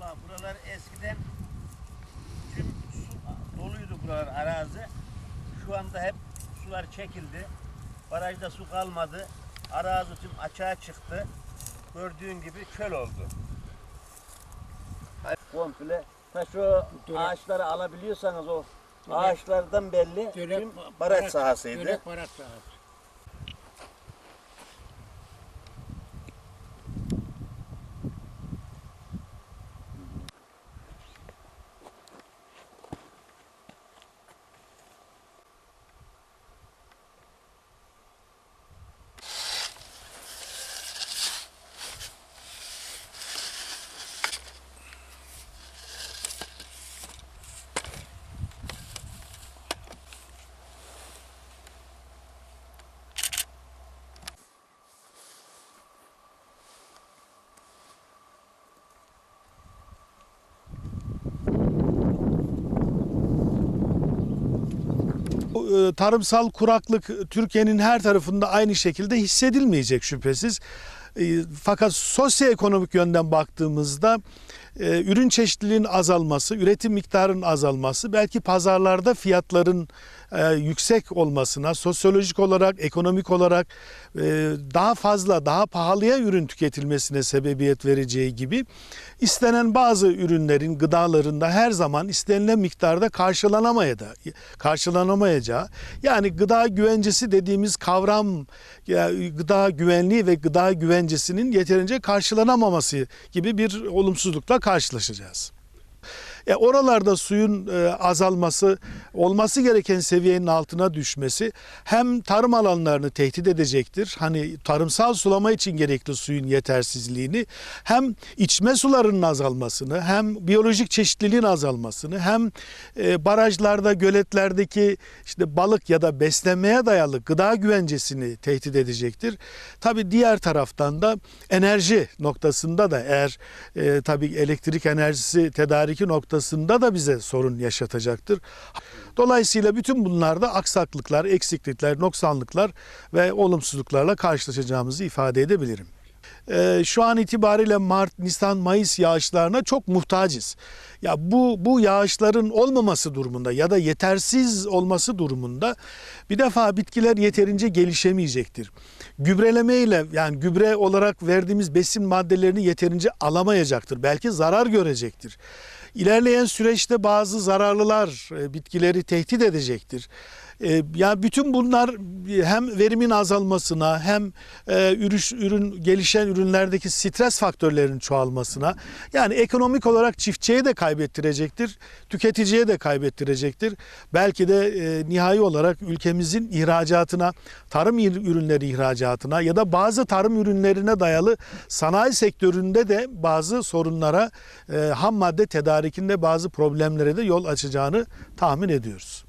Valla buralar eskiden tüm su doluydu buralar arazi. Şu anda hep sular çekildi. Barajda su kalmadı. Arazi tüm açığa çıktı. Gördüğün gibi çöl oldu. Komple. Ta şu Dönek. ağaçları alabiliyorsanız o Dönek. ağaçlardan belli Dönek, tüm baraj sahasıydı. Dönek baraj sahası. Tarımsal kuraklık Türkiye'nin her tarafında aynı şekilde hissedilmeyecek şüphesiz. E, Fakat sosyoekonomik yönden baktığımızda e, ürün çeşitliliğinin azalması, üretim miktarının azalması, belki pazarlarda fiyatların e, yüksek olmasına, sosyolojik olarak, ekonomik olarak e, daha fazla, daha pahalıya ürün tüketilmesine sebebiyet vereceği gibi istenen bazı ürünlerin, gıdalarında her zaman istenilen miktarda karşılanamayacağı, karşılanamayacağı yani gıda güvencesi dediğimiz kavram gıda güvenliği ve gıda güvencesinin yeterince karşılanamaması gibi bir olumsuzlukla karşılaşacağız. E oralarda suyun e, azalması, olması gereken seviyenin altına düşmesi hem tarım alanlarını tehdit edecektir. Hani tarımsal sulama için gerekli suyun yetersizliğini, hem içme sularının azalmasını, hem biyolojik çeşitliliğin azalmasını, hem e, barajlarda, göletlerdeki işte balık ya da beslenmeye dayalı gıda güvencesini tehdit edecektir. Tabi diğer taraftan da enerji noktasında da eğer e, tabii elektrik enerjisi tedariki noktasında da bize sorun yaşatacaktır. Dolayısıyla bütün bunlarda aksaklıklar, eksiklikler, noksanlıklar ve olumsuzluklarla karşılaşacağımızı ifade edebilirim. Ee, şu an itibariyle Mart, Nisan, Mayıs yağışlarına çok muhtacız. Ya bu bu yağışların olmaması durumunda ya da yetersiz olması durumunda bir defa bitkiler yeterince gelişemeyecektir. Gübreleme ile yani gübre olarak verdiğimiz besin maddelerini yeterince alamayacaktır. Belki zarar görecektir. İlerleyen süreçte bazı zararlılar e, bitkileri tehdit edecektir. E, Yani bütün bunlar hem verimin azalmasına hem e, ürüş, ürün gelişen ürünlerdeki stres faktörlerinin çoğalmasına yani ekonomik olarak çiftçiye de kaybettirecektir, tüketiciye de kaybettirecektir. Belki de e, nihai olarak ülkemizin ihracatına, tarım ürünleri ihracatına ya da bazı tarım ürünlerine dayalı sanayi sektöründe de bazı sorunlara, e, ham madde tedarikinde bazı problemlere de yol açacağını tahmin ediyoruz.